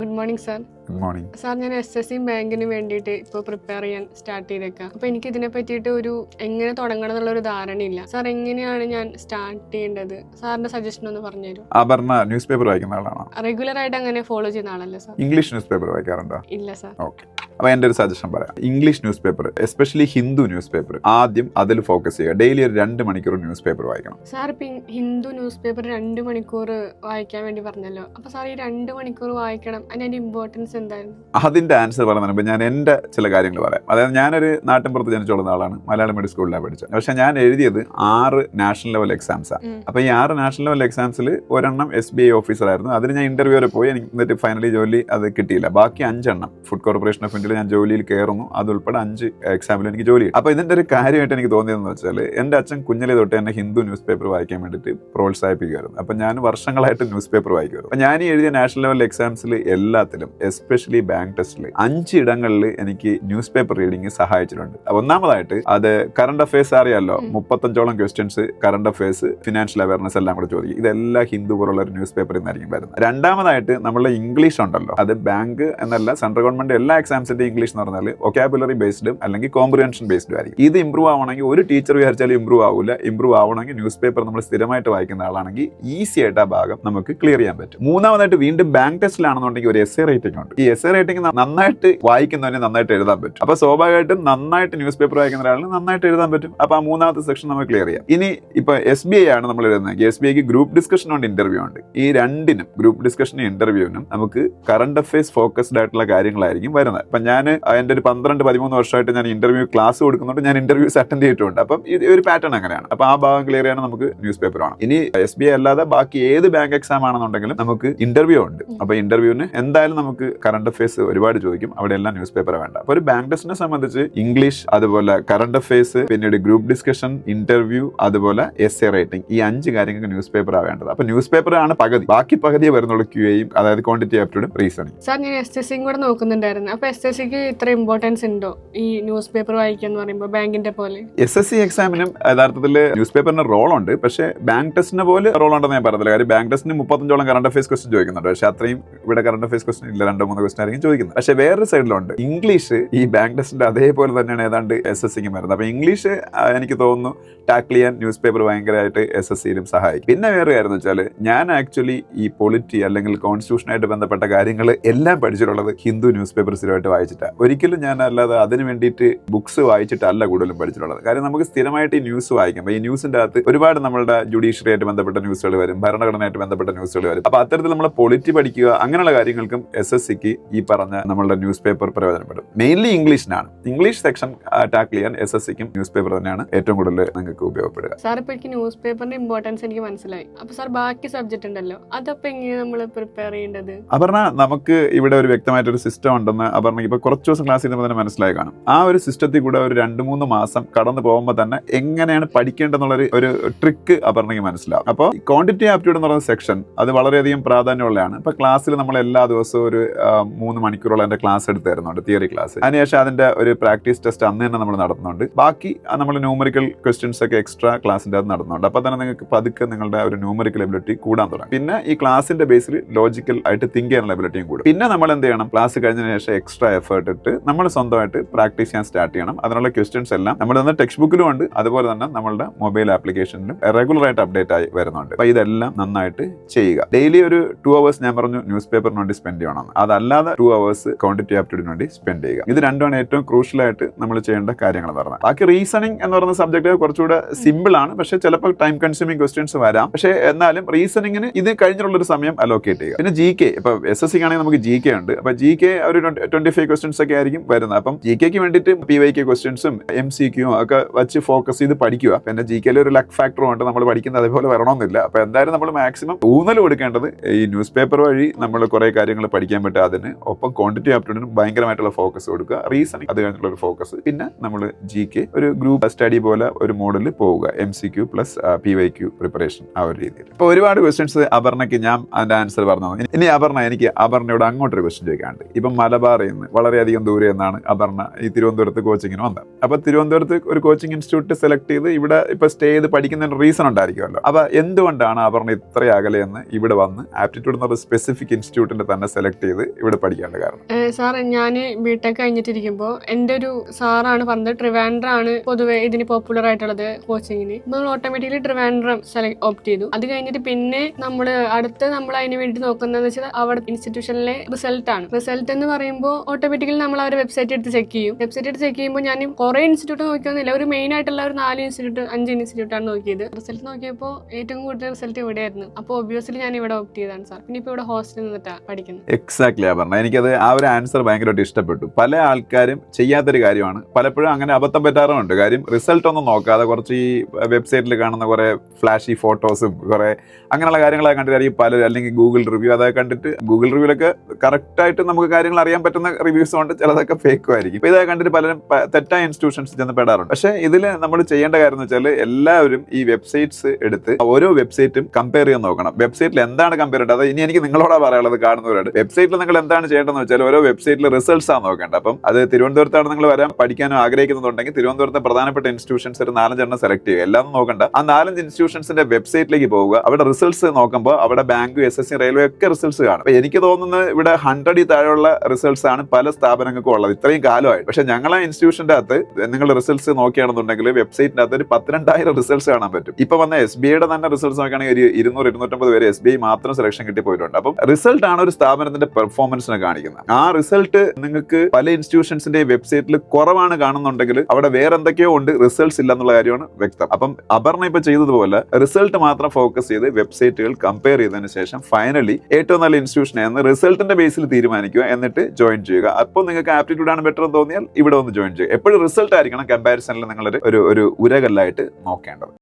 Good morning sir good morning sir ഞാൻ S S C ബാങ്കിന് വേണ്ടിയിട്ട് ഇപ്പോൾ പ്രിപ്പയർ ചെയ്യാൻ സ്റ്റാർട്ട് ചെയ്തേക്കാം. അപ്പോൾ എനിക്ക് ഇതിനെ പറ്റിയിട്ട് ഒരു എങ്ങനെ തുടങ്ങണം എന്നുള്ള ഒരു ധാരണയില്ല. സാർ എങ്ങനെയാണ് ഞാൻ സ്റ്റാർട്ട് ചെയ്യേണ്ടത്? സാറിന്റെ സജഷൻ ഒന്ന് പറഞ്ഞുതരും? അപർണ ന്യൂസ് പേപ്പർ വായിക്കുന്ന ആളാണോ? റെഗുലർ ആയിട്ട് അങ്ങനെ ഫോളോ ചെയ്യുന്ന ആളല്ലേ സാർ ഇംഗ്ലീഷ് ന്യൂസ് പേപ്പർ വായിക്കാറുണ്ടോ? ഇല്ല സാർ ഓക്കെ അപ്പോൾ എന്റെ ഒരു സജഷൻ പറയാം. English newspaper especially Hindu newspaper ആദ്യം അതിൽ ഫോക്കസ് ചെയ്യുക. ഡെയിലി ഒരു രണ്ട് മണിക്കൂർ ന്യൂസ് പേപ്പർ വായിക്കണം. സാർ ഇപ്പം ഹിന്ദു ന്യൂസ് പേപ്പർ രണ്ട് മണിക്കൂർ വായിക്കാൻ വേണ്ടി പറഞ്ഞല്ലോ. അപ്പോൾ സാർ ഈ രണ്ട് മണിക്കൂർ വായിക്കണം. അതിന്റെ ഇമ്പോർട്ടൻസ് എന്തായിരുന്നു? അതിന്റെ ആൻസർ പറയുന്നതിന് മുമ്പ് ഞാൻ എന്റെ ചില കാര്യങ്ങൾ പറയാം. അതായത് ഞാനൊരു നാട്ടിൻപുറത്ത് ജനിച്ചുള്ള ആളാണ്. മലയാളം മീഡിയം സ്കൂളിലാണ് പഠിച്ചത്. പക്ഷേ ഞാൻ എഴുതിയത് ആറ് നാഷണൽ ലെവൽ എക്സാംസാണ് ആണ് അപ്പോൾ ഈ ആറ് നാഷണൽ ലെവൽ എക്സാംസിൽ ഒരെണ്ണം എസ് ബി ഐ ഓഫീസറായിരുന്നു അതിന് ഞാൻ ഇന്റർവ്യൂ വരെ പോയി. എനിക്ക് എന്നിട്ട് ഫൈനലി ജോലി അത് കിട്ടിയില്ല. ബാക്കി അഞ്ചെണ്ണം ഫുഡ് കോർപ്പറേഷൻ ഓഫ് ഇന്ത്യയിൽ ഞാൻ ജോലിയിൽ കയറുന്നു അതുൾപ്പെടെ അഞ്ച് എക്സാമിൽ എനിക്ക് ജോലി. അപ്പോൾ ഇതിന്റെ ഒരു കാര്യമായിട്ട് എനിക്ക് തോന്നിയതെന്ന് വെച്ചാൽ എന്റെ അച്ഛൻ കുഞ്ഞിലെ തൊട്ട് എന്നെ ഹിന്ദു ന്യൂസ് പേപ്പർ വായിക്കാൻ വേണ്ടിയിട്ട് പ്രോത്സാഹിപ്പിക്കുമായിരുന്നു അപ്പോൾ ഞാൻ വർഷങ്ങളായിട്ട് ന്യൂസ് പേപ്പർ വായിക്കുമായിരുന്നു അപ്പോൾ ഞാൻ എഴുതിയ നാഷണൽ ലെവൽ എക്സാംസിൽ എല്ലാത്തിലും എസ്പെഷ്യലി ബാങ്ക് ടെസ്റ്റിൽ അഞ്ച് ഇടങ്ങളിൽ എനിക്ക് ന്യൂസ് പേപ്പർ റീഡിങ് സഹായിച്ചിട്ടുണ്ട്. ഒന്നാമതായിട്ട് അത് കറണ്ട് അഫയേഴ്സ് അറിയാമല്ലോ. മുപ്പത്തഞ്ചോളം questions current affairs financial awareness എല്ലാം കൂടെ ചോദിക്കും. ഇതെല്ലാം ഹിന്ദു പോലുള്ള ഒരു ന്യൂസ് പേപ്പറിൽ നിന്നായിരിക്കും വരുന്നത്. രണ്ടാമതായിട്ട് നമ്മളെ ഇംഗ്ലീഷ് ഉണ്ടല്ലോ? അത് ബാങ്ക് എന്നല്ല സെൻട്രൽ ഗവൺമെന്റ് എല്ലാ എക്സാംസിന്റെ ഇംഗ്ലീഷ് എന്ന് പറഞ്ഞാൽ ഒക്കാബുലറി ബേസ്ഡും അല്ലെങ്കിൽ കോംപ്രിഹെൻഷൻ ബേസ്ഡും ആയിരിക്കും. ഇത് ഇംപ്രൂവ് ആവണമെങ്കിൽ ഒരു ടീച്ചർ വിചാരിച്ചാലും ഇംപ്രൂവ് ആവില്ല ഇംപ്രൂവ് ആവണമെങ്കിൽ ന്യൂസ് പേപ്പർ നമ്മൾ സ്ഥിരമായിട്ട് വായിക്കുന്ന ആളാണെങ്കിൽ ഈസി ആയിട്ട് ആ ഭാഗം നമുക്ക് ക്ലിയർ ചെയ്യാൻ പറ്റും. മൂന്നാമതായിട്ട് വീണ്ടും ബാങ്ക് ടെസ്റ്റിലാണെന്നുണ്ടെങ്കിൽ ഒരു എസ് എ റേറ്റിംഗ് ഉണ്ട്. ഈ എസ് എ റേറ്റിംഗ് നന്നായിട്ട് വായിക്കുന്നവന് നന്നായിട്ട് എഴുതാൻ പറ്റും. അപ്പൊ സ്വാഭാവികമായിട്ടും നന്നായിട്ട് ന്യൂസ് പേപ്പർ വായിക്കുന്ന ഒരാളിന് നന്നായിട്ട് എഴുതാൻ പറ്റും. അപ്പൊ ആ മൂന്നാമത്തെ സെക്ഷൻ നമുക്ക് ക്ലിയർ ചെയ്യാം. ഇനി ഇപ്പൊ എസ് ബി ഐ ആണ് നമ്മൾ എഴുതുന്നത്. എസ് ബി ഐക്ക് ഗ്രൂപ്പ് ഡിസ്കഷൻ ഉണ്ട് ഇന്റർവ്യൂ ഉണ്ട്. ഈ രണ്ടിനും ഗ്രൂപ്പ് ഡിസ്കഷനും ഇന്റർവ്യൂവിനും നമുക്ക് കറണ്ട് അഫയേഴ്സ് ഫോക്കസ്ഡ് ആയിട്ടുള്ള കാര്യങ്ങളായിരിക്കും വരുന്നത്. അപ്പൊ ഞാൻ എന്റെ ഒരു പന്ത്രണ്ട് പതിമൂന്ന് വർഷമായിട്ട് ഞാൻ ഇന്റർവ്യൂ ക്ലാസ് കൊടുക്കുന്നുണ്ട്. ഞാൻ ഇന്റർവ്യൂസ് അറ്റൻഡ് ചെയ്തിട്ടുണ്ട്. അപ്പം ഇത് ഒരു പാറ്റേൺ അങ്ങനെയാണ്. അപ്പൊ ആ ഭാഗം ക്ലിയർ ചെയ്യാൻ നമുക്ക് ന്യൂസ് പേപ്പർ വേണം. ഇനി എസ് ബി ഐ അല്ലാതെ ബാക്കി ഏത് ബാങ്ക് എക്സാം ആണെന്നുണ്ടെങ്കിലും നമുക്ക് ഇന്റർവ്യൂ ഉണ്ട്. അപ്പൊ ഇന്റർവ്യൂവിന് എന്തായാലും നമുക്ക് കറണ്ട് അഫയേഴ്സ് ഒരുപാട് ചോദിക്കും. അവിടെ എല്ലാം ന്യൂസ് പേപ്പർ വേണ്ട. അപ്പൊ ഒരു ബാങ്ക് ടെസ്റ്റിനെ സംബന്ധിച്ച് ഇംഗ്ലീഷ് അതുപോലെ കറണ്ട് അഫയേഴ്സ് പിന്നീട് ഗ്രൂപ്പ് ഡിസ്കഷൻ ഇന്റർവ്യൂ അതുപോലെ എസ് എ റേറ്റിംഗ് ഈ അഞ്ച് കാര്യങ്ങൾക്ക് ന്യൂസ് പേപ്പർ വേണ്ടത്. അപ്പൊ ന്യൂസ് പേപ്പർ ആണ് പകുതി. ബാക്കി പകുതിയെ വരുന്നുള്ളൂ ക്യു എയും അതായത് ക്വാണ്ടിറ്റി ആപ്റ്റോടും റീസണിങ് സാർ ഞാൻ എസ് എസ് സിയും കൂടെ നോക്കുന്നുണ്ടായിരുന്നു. അപ്പോൾ എസ് എസ് സിക്ക് ഇത്ര ഇമ്പോർട്ടൻസ് ഉണ്ടോ? ഈ ന്യൂസ് പേപ്പർ വായിക്കുക എന്ന് പറയുമ്പോൾ ബാങ്കിന്റെ പോലെ? എസ് എസ് സി എക്സാമിനും യഥാർത്ഥത്തിൽ ന്യൂസ് പേപ്പറിന് റോൾ ഉണ്ട്. പക്ഷേ ബാങ്ക് ടെസ്റ്റിന് പോലെ റോൾ ഉണ്ടെന്ന് ഞാൻ പറഞ്ഞില്ല. കാര്യം ബാങ്ക് ടെസ്റ്റിന് മുപ്പത്തഞ്ചോളം കറണ്ട് അഫയേഴ്സ് ക്വസ്റ്റൻ ചോദിക്കുന്നുണ്ട്. പക്ഷേ അത്രയും ഇവിടെ കറണ്ട് അഫയേഴ്സ് ക്വസ്റ്റൻ ഇല്ല രണ്ടോ മൂന്നോ ക്വസ്റ്റൻ ആയിരിക്കും ചോദിക്കുന്നത് പക്ഷേ വേറൊരു സൈഡിലുണ്ട് ഇംഗ്ലീഷ് ഈ ബാങ്ക് ടെസ്റ്റിന്റെ അതേപോലെ തന്നെയാണ് ഏതാണ്ട് എസ് എസ് സിക്കും വരുന്നത്. അപ്പോൾ ഇംഗ്ലീഷ് എനിക്ക് തോന്നുന്നു ടാക്കിൾ ചെയ്യാൻ ന്യൂസ് പേപ്പർ ഭയങ്കരമായിട്ട് എസ് എസ് സിയിലും സഹായിക്കും. പിന്നെ വേറെ കാര്യം വെച്ചാൽ ഞാൻ ആക്ച്വലി ഈ പൊളിറ്റി അല്ലെങ്കിൽ കോൺസ്റ്റിറ്റ്യൂഷനായിട്ട് ബന്ധപ്പെട്ട കാര്യങ്ങൾ എല്ലാം പഠിച്ചിട്ടുള്ളത് ഹിന്ദു ന്യൂസ് പേപ്പർ സ്ഥിരമായിട്ട് വായിച്ചിട്ടാണ് ഒരിക്കലും ഞാൻ അല്ലാതെ അതിന് വേണ്ടിയിട്ട് ബുക്സ് വായിച്ചിട്ടല്ല കൂടുതലും പഠിച്ചിട്ടുള്ളത്. കാര്യം നമുക്ക് സ്ഥിരമായിട്ട് ഈ ന്യൂസ് വായിക്കാം ഈ ന്യൂസിന്റെ അകത്ത് ഒരുപാട് നമ്മളുടെ ജുഡീഷ്യറി ആയിട്ട് ബന്ധപ്പെട്ട ന്യൂസുകൾ വരും ഭരണഘടനയായിട്ട് ബന്ധപ്പെട്ട ന്യൂസുകൾ വരും. അപ്പോൾ അത്തരത്തിൽ നമ്മൾ പൊളിറ്റി പഠിക്കുക അങ്ങനെയുള്ള കാര്യങ്ങൾക്കും എസ് എസ് സിക്ക് ഈ പറഞ്ഞ നമ്മളുടെ ന്യൂസ് പേപ്പർ പ്രയോജനപ്പെടും മെയിൻലി ഇംഗ്ലീഷിനാണ് ഇംഗ്ലീഷ് സെക്ഷൻ ടാക്കിൾ ചെയ്യാൻ എസ് എസ് സിക്കും ന്യൂസ് പേപ്പർ തന്നെയാണ് ഏറ്റവും കൂടുതൽ നിങ്ങൾക്ക് ഉപയോഗപ്പെടുക. സാർ ഇപ്പോൾ എനിക്ക് ന്യൂസ് പേപ്പറിന്റെ ഇമ്പോർട്ടൻസ് എനിക്ക് മനസ്സിലായി. അപ്പോൾ സാർ ബാക്കി സബ്ജക്റ്റ് ഉണ്ടല്ലോ. അതപ്പോൾ എങ്ങനെയാണ് നമ്മൾ പ്രിപ്പയർ ചെയ്യേണ്ടത്? അപർണ നമുക്ക് ഇവിടെ ഒരു വ്യക്തമായിട്ടൊരു സിസ്റ്റം ഉണ്ടെന്ന് അപർണയ്ക്ക് ഇപ്പോൾ കുറച്ച് ദിവസം ക്ലാസ് ചെയ്യുമ്പോൾ തന്നെ മനസ്സിലായി കാണും. ആ ഒരു സിസ്റ്റത്തിൽ കൂടെ ഒരു രണ്ട് മൂന്ന് മാസം കടന്നു പോകുമ്പോൾ തന്നെ എങ്ങനെയാണ് പഠിക്കേണ്ടതെന്നുള്ളൊരു ഒരു ട്രിക്ക് അപർണയ്ക്ക് മനസ്സിലാവും. അപ്പോൾ ക്വാണ്ടിറ്റി ആപ്റ്റ്യൂഡ് എന്ന് പറയുന്ന സെക്ഷൻ അത് വളരെയധികം പ്രാധാന്യമുള്ളതാണ് ഇപ്പോൾ ക്ലാസ്സിൽ നമ്മൾ എല്ലാ ദിവസവും ഒരു മൂന്ന് മണിക്കൂറോളം എന്റെ ക്ലാസ് എടുത്ത് തരുന്നുണ്ട് തിയറി ക്ലാസ് അതിനുശേഷം അതിന്റെ ഒരു പ്രാക്ടീസ് ടെസ്റ്റ് അന്ന് തന്നെ നമ്മൾ നടത്തുന്നുണ്ട്. ബാക്കി നമ്മൾ ന്യൂമറിക്കൽ ക്വസ്റ്റ്യൻസ് ഒക്കെ എക്സ്ട്രാ ക്ലാസ്സിന്റെ അത് നടത്തുന്നുണ്ട്. അപ്പോൾ തന്നെ നിങ്ങൾക്ക് പതുക്കെ നിങ്ങളുടെ ഒരു ന്യൂമറിക്കൽ എബിലിറ്റി കൂടാൻ തുടങ്ങും. പിന്നെ ഈ ക്ലാസിന്റെ ബേസിൽ ലോജിക്കൽ ആയിട്ട് തിങ്ക് ചെയ്യാനുള്ള എബിലിറ്റിയും കൂടും. പിന്നെ നമ്മൾ എന്ത് ചെയ്യണം? ക്ലാസ് കഴിഞ്ഞതിന് ശേഷം എക്സ്ട്രാ എഫേർട്ട് ഇട്ട് നമ്മൾ സ്വന്തമായിട്ട് പ്രാക്ടീസ് ചെയ്യാൻ സ്റ്റാർട്ട് ചെയ്യണം. അതിനുള്ള ക്വസ്റ്റ്യൻസ് എല്ലാം നമ്മൾ തന്നെ ടെക്സ്റ്റ് ബുക്കിലും ഉണ്ട്. അതുപോലെ തന്നെ നമ്മുടെ മൊബൈൽ ആപ്ലിക്കേഷനിലും റെഗുലർ ആയിട്ട് അപ്ഡേറ്റ് ആയി വരുന്നുണ്ട്. അപ്പോൾ ഇതെല്ലാം നന്നായിട്ട് ചെയ്യുക. ഡെയിലി ഒരു ടു അവേഴ്സ് ഞാൻ പറഞ്ഞു ന്യൂസ് പേപ്പറിന് വേണ്ടി സ്പെൻഡ് ചെയ്യണം. അതല്ലാതെ ടു അവേഴ്സ് ക്വാണ്ടിറ്റി ആപ്റ്റിറ്റ്യൂഡിന് വേണ്ടി സ്പെൻഡ് ചെയ്യുക. ഇത് രണ്ടുമാണ് ഏറ്റവും ക്രൂഷ്യൽ ആയിട്ട് നമ്മൾ ചെയ്യേണ്ട കാര്യങ്ങൾ എന്ന് ബാക്കി റീസണിങ് എന്ന് പറയുന്ന സബ്ജക്ട് കുറച്ചുകൂടെ സിമ്പിൾ ആണ്. പക്ഷെ ചിലപ്പോൾ ടൈം കൺസ്യൂമിംഗ് ക്വസ്റ്റ്യൻസ് വരാം. പക്ഷേ എന്നാലും റീസണിങ്ങിന് ഇത് കഴിഞ്ഞിട്ടുള്ള ഒരു സമയം അലോക്കേറ്റ് ചെയ്യുക. പിന്നെ ജി കെ ഇപ്പൊ എസ് എസ് സി ആണെങ്കിൽ നമുക്ക് ജി കെ ഉണ്ട്. അപ്പൊ ജി കെ ഒരു ട്വന്റി ഫൈവ് ക്വസ്റ്റ്യൻസ് ഒക്കെ ആയിരിക്കും വരുന്നത്. അപ്പം ജി കെക്ക് വേണ്ടിയിട്ട് പി വൈ കെ ക്വസ്റ്റ്യൻസും എം സി ക്യൂ ഒക്കെ വെച്ച് ഫോക്കസ് ചെയ്ത് പഠിക്കുക. പിന്നെ ജി കെയിൽ ഒരു ലക്ക് ഫാക്ടറും ഉണ്ട് നമ്മൾ പഠിക്കുന്നത് അതേപോലെ വരണമെന്നില്ല. അപ്പൊ എന്തായാലും നമ്മൾ മാക്സിമം ഊന്നൽ കൊടുക്കേണ്ടത് ഈ ന്യൂസ് പേപ്പർ വഴി നമ്മൾ കുറേ കാര്യങ്ങൾ പഠിക്കാൻ പറ്റും. അതിന് ഒപ്പം ക്വാണ്ടിറ്റി ആപ്റ്റിനും ഭയങ്കരമായിട്ടുള്ള ഫോക്കസ് കൊടുക്കുക. റീസണിങ് അത് കഴിഞ്ഞിട്ടുള്ള ഒരു ഫോക്കസ് പിന്നെ നമ്മൾ ജി കെ ഒരു ഗ്രൂപ്പ് സ്റ്റഡി പോലെ ഒരു മോഡലിൽ പോവുക. M C Q plus P Y Q preparation ആ ഒരു രീതിയിൽ. ഇപ്പോൾ ഒരുപാട് ക്വസ്റ്റ്യൻസ് അപർണയ്ക്ക് ഞാൻ അതിന്റെ ആൻസർ പറഞ്ഞു ഇനി അപർണ എനിക്ക് അപർണയോട് അങ്ങോട്ടൊരു ക്വസ്റ്റ്യൻ ചോദിക്കാണ്ട് ഇപ്പം മലബാറിൽ നിന്ന് വളരെയധികം ദൂരെ എന്നാണ് അപർണ ഈ തിരുവനന്തപുരത്ത് കോച്ചിങ്ങിന് വന്നത്. അപ്പൊ തിരുവനന്തപുരത്ത് ഒരു കോച്ചിങ് ഇൻസ്റ്റിറ്റ്യൂട്ട് സെലക്ട് ചെയ്ത് ഇവിടെ ഇപ്പൊ സ്റ്റേ ചെയ്ത് പഠിക്കുന്നതിന് റീസൺ ഉണ്ടായിരിക്കുമല്ലോ. അപ്പൊ എന്തുകൊണ്ടാണ് അപർണ ഇത്ര അകലെ എന്ന് ഇവിടെ വന്ന് ആപ്റ്റിറ്റ്യൂഡ് എന്നുള്ള സ്പെസിഫിക് ഇൻസ്റ്റിറ്റ്യൂട്ടിന്റെ തന്നെ സെലക്ട് ചെയ്ത് ഇവിടെ പഠിക്കാനുള്ള കാരണം? സാർ ഞാൻ ബിടെക് കഴിഞ്ഞിട്ടിരിക്കുമ്പോൾ എന്റെ ഒരു സാറാണ് പറഞ്ഞത് ട്രിവാൻഡ്രാണ് പൊതുവെ ഇതിന് പോപ്പുലർ ആയിട്ടുള്ളത് കോച്ചിങ്ങിന് നമ്മൾ ഓട്ടോമാറ്റിക്കലി ട്രിവാൻഡ്രം സെലക്ട് ഓപ്റ്റ് ചെയ്തു. അത് കഴിഞ്ഞിട്ട് പിന്നെ നമ്മൾ അടുത്ത് നമ്മൾ അതിന് വേണ്ടി നോക്കുന്നതെന്ന് വെച്ചാൽ അവിടെ ഇൻസ്റ്റിറ്റ്യൂഷനിലെ റിസൾട്ട് ആണ്. റിസൾട്ട് എന്ന് പറയുമ്പോൾ ഓട്ടോമാറ്റിക്കലി നമ്മൾ അവരുടെ വെബ്സൈറ്റ് എടുത്ത് ചെക്ക് ചെയ്യും. വെബ്സൈറ്റ് എടുത്ത് ചെക്ക് ചെയ്യുമ്പോൾ ഞാൻ കുറേ ഇൻസ്റ്റിറ്റ്യൂട്ട് നോക്കിയൊന്നുമില്ല. ഒരു മെയിൻ ആയിട്ടുള്ള ഒരു നാല് ഇൻസ്റ്റിറ്റ്യൂട്ട് അഞ്ച് ഇൻസ്റ്റിറ്റ്യൂട്ടാണ് നോക്കിയത്. റിസൾട്ട് നോക്കിയപ്പോൾ ഏറ്റവും കൂടുതൽ റിസൾട്ട് ഇവിടെയായിരുന്നു. അപ്പോൾ ഒബ്വിയസ്ലി ഞാൻ ഇവിടെ ഓപ്റ്റ് ചെയ്താണ് സാർ പിന്നെ ഇപ്പോൾ ഇവിടെ ഹോസ്റ്റലിൽ നിന്നിട്ടാണ് പഠിക്കുന്നത്. എക്സാക്ട്ലി ആ പറഞ്ഞത്. എനിക്കത് ആ ഒരു ആൻസർ ഭയങ്കരമായിട്ട് ഇഷ്ടപ്പെട്ടു. പല ആൾക്കാരും ചെയ്യാത്തൊരു കാര്യമാണ്. പലപ്പോഴും അങ്ങനെ അബദ്ധം പറ്റാറുമുണ്ട്. കാര്യം റിസൾട്ട് ഒന്നും നോക്കാതെ കുറച്ച് ഈ വെബ്സൈറ്റിൽ കാണുന്ന കുറെ ഫ്ലാഷി ഫോട്ടോസും കുറെ അങ്ങനെയുള്ള കാര്യങ്ങളൊക്കെ കണ്ടിട്ടായിരിക്കും പലരും അല്ലെങ്കിൽ ഗൂഗിൾ റിവ്യൂ അതൊക്കെ കണ്ടിട്ട് ഗൂഗിൾ റിവ്യൂലൊക്കെ കറക്റ്റായിട്ട് നമുക്ക് കാര്യങ്ങൾ അറിയാൻ പറ്റുന്ന റിവ്യൂസ് ഉണ്ട് ചിലതൊക്കെ ഫേക്കും ആയിരിക്കും. ഇതൊക്കെ കണ്ടിട്ട് പലരും തെറ്റായ ഇൻസ്റ്റിറ്റ്യൂഷൻസ് ചെന്ന് പെടാറുണ്ട്. പക്ഷേ ഇതിൽ നമ്മൾ ചെയ്യേണ്ട കാര്യം എന്ന് വെച്ചാൽ എല്ലാവരും ഈ വെബ്സൈറ്റ്സ് എടുത്ത് ഓരോ വെബ്സൈറ്റും കമ്പയർ ചെയ്യാൻ നോക്കണം. വെബ്സൈറ്റിൽ എന്താണ് കമ്പയർ ചെയ്യേണ്ടത്? ഇനി എനിക്ക് നിങ്ങളോടാ പറയാനുള്ളത് കാണുന്നവരോട്. വെബ്സൈറ്റിൽ നിങ്ങൾ എന്താണ് ചെയ്യേണ്ടതെന്ന് വെച്ചാൽ ഓരോ വെബ്സൈറ്റിൽ റിസൾട്ട്സ് ആണ് നോക്കേണ്ടത്. അപ്പം അത് തിരുവനന്തപുരത്താണ് നിങ്ങൾ വരാൻ പഠിക്കാനോ ആഗ്രഹിക്കുന്നുണ്ടെങ്കിൽ തിരുവനന്തപുരത്തെ പ്രധാനപ്പെട്ട ഇൻസ്റ്റിറ്റ്യൂഷൻസ് ഒരു നാലഞ്ചെണ്ണം സെലക്ട് ചെയ്യുക. എല്ലാം നോക്കണ്ട. ആ നാലഞ്ച് ഇൻസ്റ്റിറ്റ്യൂഷൻസിന്റെ വെബ്സൈറ്റിലേക്ക് പോവുക. അവിടെ റിസൾട്ട്സ് നോക്കുമ്പോൾ അവിടെ bank S S C railway ഒക്കെ റിസൾട്ട്സ് കാണും. എനിക്ക് തോന്നുന്നത് ഇവിടെ ഹൺഡ്രഡിൽ താഴെയുള്ള റിസൾട്ട്സ് ആണ് പല സ്ഥാപനങ്ങൾക്കും ഉള്ളത്. ഇത്രയും കാലമായി. പക്ഷെ ഞങ്ങളെ ഇൻസ്റ്റിറ്റ്യൂഷന്റെ അകത്ത് നിങ്ങൾ റിസൾട്ട്സ് നോക്കുകയാണെന്നുണ്ടെങ്കിൽ വെബ്സൈറ്റിന്റെ അകത്ത് ഒരു പത്തിരണ്ടായിരം റിസൾട്ട്സ് കാണാൻ പറ്റും. ഇപ്പൊ വന്ന എസ് ബി ഐയുടെ തന്നെ റിസൾട്ട്സ് നോക്കുകയാണെങ്കിൽ ഒരു ഇരുന്നൂറ് ഇരുന്നൂറ്റമ്പത് പേര് എസ് ബി ഐ മാത്രം സെലക്ഷൻ കിട്ടി പോയിട്ടുണ്ട്. അപ്പം റിസൾട്ട് ആണ് ഒരു സ്ഥാപനത്തിന്റെ പെർഫോമൻസിനെ കാണിക്കുന്നത്. ആ റിസൾട്ട് നിങ്ങൾക്ക് പല ഇൻസ്റ്റിറ്റ്യൂഷൻസിന്റെ വെബ്സൈറ്റിൽ കുറവാണ് കാണുന്നുണ്ടെങ്കിൽ അവിടെ വേറെ എന്തൊക്കെയോ ഉണ്ട് റിസൾട്ട്സ് ഇല്ല എന്നുള്ള കാര്യമാണ് വ്യക്തം. അപ്പം അപർണ ഇപ്പൊ ചെയ്തതുപോലെ റിസൾട്ട് മാത്രം ഫോക്കസ് ചെയ്ത് വെബ്സൈറ്റുകൾ കമ്പയർ ചെയ്തതിനു ശേഷം ഫൈനലി ഏറ്റവും നല്ല ഇൻസ്റ്റിറ്റ്യൂഷൻ എന്ന് റിസൾട്ടിന്റെ ബേസിൽ തീരുമാനിക്കുക എന്നിട്ട് ജോയിൻ ചെയ്യുക. അപ്പോൾ നിങ്ങൾക്ക് ആപ്റ്റിറ്റ്യൂഡ് ആണ് ബെറ്റർ എന്ന് തോന്നിയാൽ ഇവിടെ ഒന്ന് ജോയിൻ ചെയ്യുക. എപ്പോഴും റിസൾട്ട് ആയിരിക്കണം കമ്പാരിസണിൽ നിങ്ങളൊരു ഒരു ഒരു ഉരകല്ലായിട്ട് നോക്കേണ്ടത്.